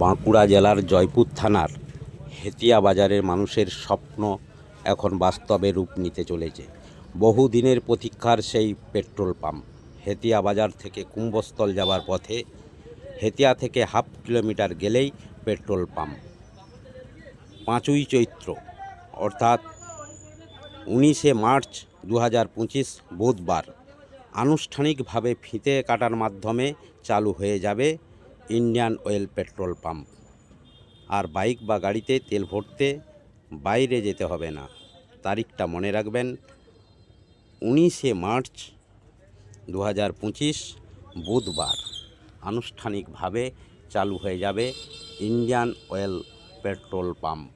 বাঁকুড়া জেলার জয়পুর থানার হেতিয়া বাজারের মানুষের স্বপ্ন এখন বাস্তবে রূপ নিতে চলেছে। বহু দিনের প্রতীক্ষার সেই পেট্রোল পাম্প। হেতিয়া বাজার থেকে কুম্ভস্থল যাবার পথে হেতিয়া থেকে হাফ কিলোমিটার গেলেই পেট্রোল পাম্প। পাঁচই চৈত্র, অর্থাৎ উনিশে মার্চ দু হাজার পঁচিশ বুধবার। আনুষ্ঠানিকভাবে ফিতে কাটার মাধ্যমে চালু হয়ে যাবে ইন্ডিয়ান অয়েল পেট্রোল পাম্প। আর বাইক বা গাড়িতে তেল ভরতে বাইরে যেতে হবে না। তারিখটা মনে রাখবেন, উনিশে মার্চ দু হাজার পঁচিশ, বুধবার। আনুষ্ঠানিকভাবে চালু হয়ে যাবে ইন্ডিয়ান অয়েল পেট্রোল পাম্প।